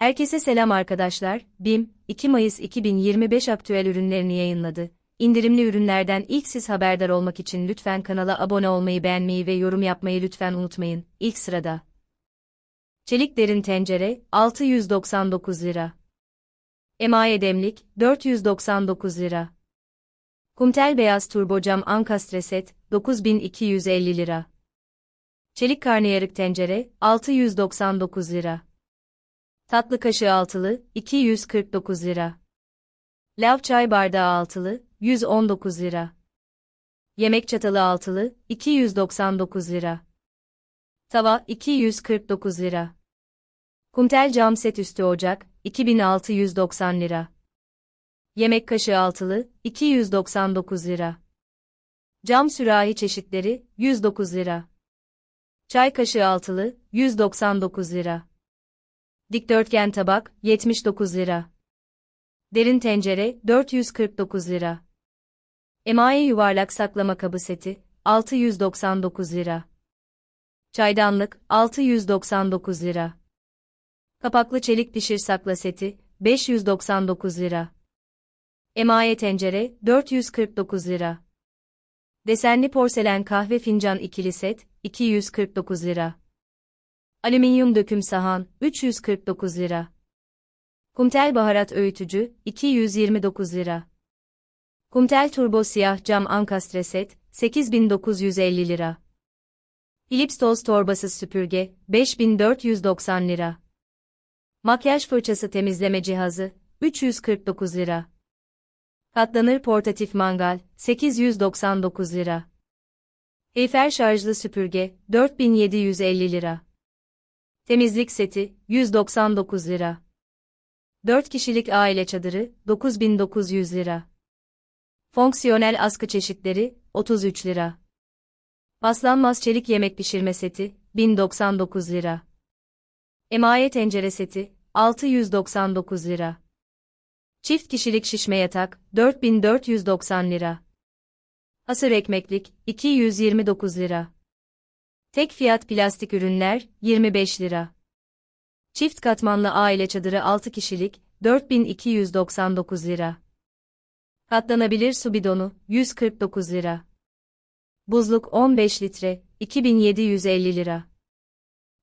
Herkese selam arkadaşlar. BİM, 2 Mayıs 2025 aktüel ürünlerini yayınladı. İndirimli ürünlerden ilk siz haberdar olmak için lütfen kanala abone olmayı, beğenmeyi ve yorum yapmayı lütfen unutmayın. İlk sırada. Çelik derin tencere 699 lira. Emaye demlik 499 lira. Kumtel beyaz turbo cam ankastre set 9250 lira. Çelik karnıyarık tencere 699 lira. Tatlı kaşığı altılı 249 lira. Lav çay bardağı altılı 119 lira. Yemek çatalı altılı 299 lira. Tava 249 lira. Kumtel cam set üstü ocak 2690 lira. Yemek kaşığı altılı 299 lira. Cam sürahi çeşitleri 109 lira. Çay kaşığı altılı 199 lira. Dikdörtgen tabak 79 lira. Derin tencere 449 lira. Emaye yuvarlak saklama kabı seti 699 lira. Çaydanlık 699 lira. Kapaklı çelik pişir sakla seti 599 lira. Emaye tencere 449 lira. Desenli porselen kahve fincan ikili set 249 lira. Alüminyum döküm sahan 349 lira. Kumtel baharat öğütücü 229 lira. Kumtel turbo siyah cam ankastre set 8950 lira. Philips toz torbası süpürge 5490 lira. Makyaj fırçası temizleme cihazı 349 lira. Katlanır portatif mangal 899 lira. Eyfer şarjlı süpürge 4750 lira. Temizlik seti 199 lira. 4 kişilik aile çadırı 9900 lira. Fonksiyonel askı çeşitleri 33 lira. Paslanmaz çelik yemek pişirme seti 1099 lira. Emaye tencere seti 699 lira. Çift kişilik şişme yatak 4490 lira. Hasır ekmeklik 229 lira. Tek fiyat plastik ürünler 25 lira. Çift katmanlı aile çadırı 6 kişilik 4299 lira. Katlanabilir su bidonu 149 lira. Buzluk 15 litre 2750 lira.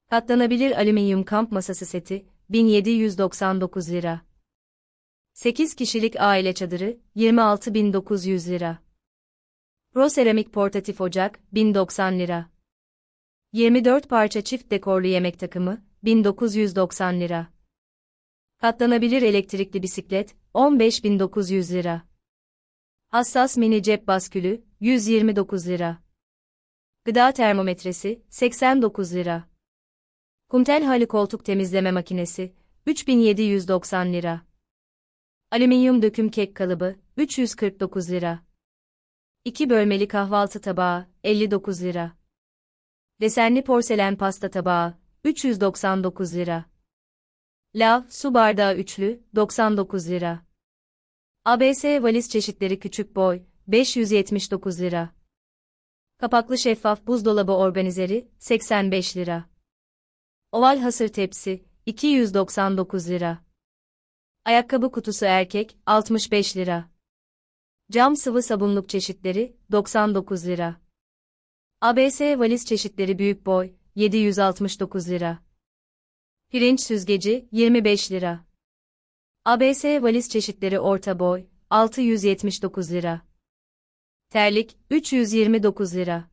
Katlanabilir alüminyum kamp masası seti 1799 lira. 8 kişilik aile çadırı 26900 lira. Pro seramik portatif ocak 1090 lira. 24 parça çift dekorlu yemek takımı 1990 lira. Katlanabilir elektrikli bisiklet 15900 lira. Hassas mini cep baskülü 129 lira. Gıda termometresi 89 lira. Kumtel halı koltuk temizleme makinesi 3790 lira. Alüminyum döküm kek kalıbı 349 lira. 2 bölmeli kahvaltı tabağı 59 lira. Desenli porselen pasta tabağı 399 lira. Lav su bardağı üçlü 99 lira. ABS valiz çeşitleri küçük boy 579 lira. Kapaklı şeffaf buzdolabı organizeri 85 lira. Oval hasır tepsi 299 lira. Ayakkabı kutusu erkek 65 lira. Cam sıvı sabunluk çeşitleri 99 lira. ABS valiz çeşitleri büyük boy 769 lira. Pirinç süzgeci 25 lira. ABS valiz çeşitleri orta boy 679 lira. Terlik 329 lira.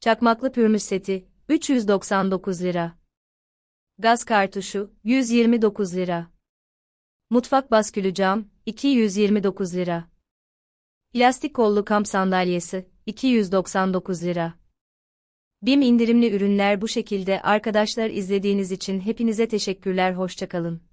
Çakmaklı pürmüz seti 399 lira. Gaz kartuşu 129 lira. Mutfak baskülü cam 229 lira. Plastik kollu kamp sandalyesi 299 lira. BİM indirimli ürünler bu şekilde arkadaşlar izlediğiniz için hepinize teşekkürler hoşçakalın.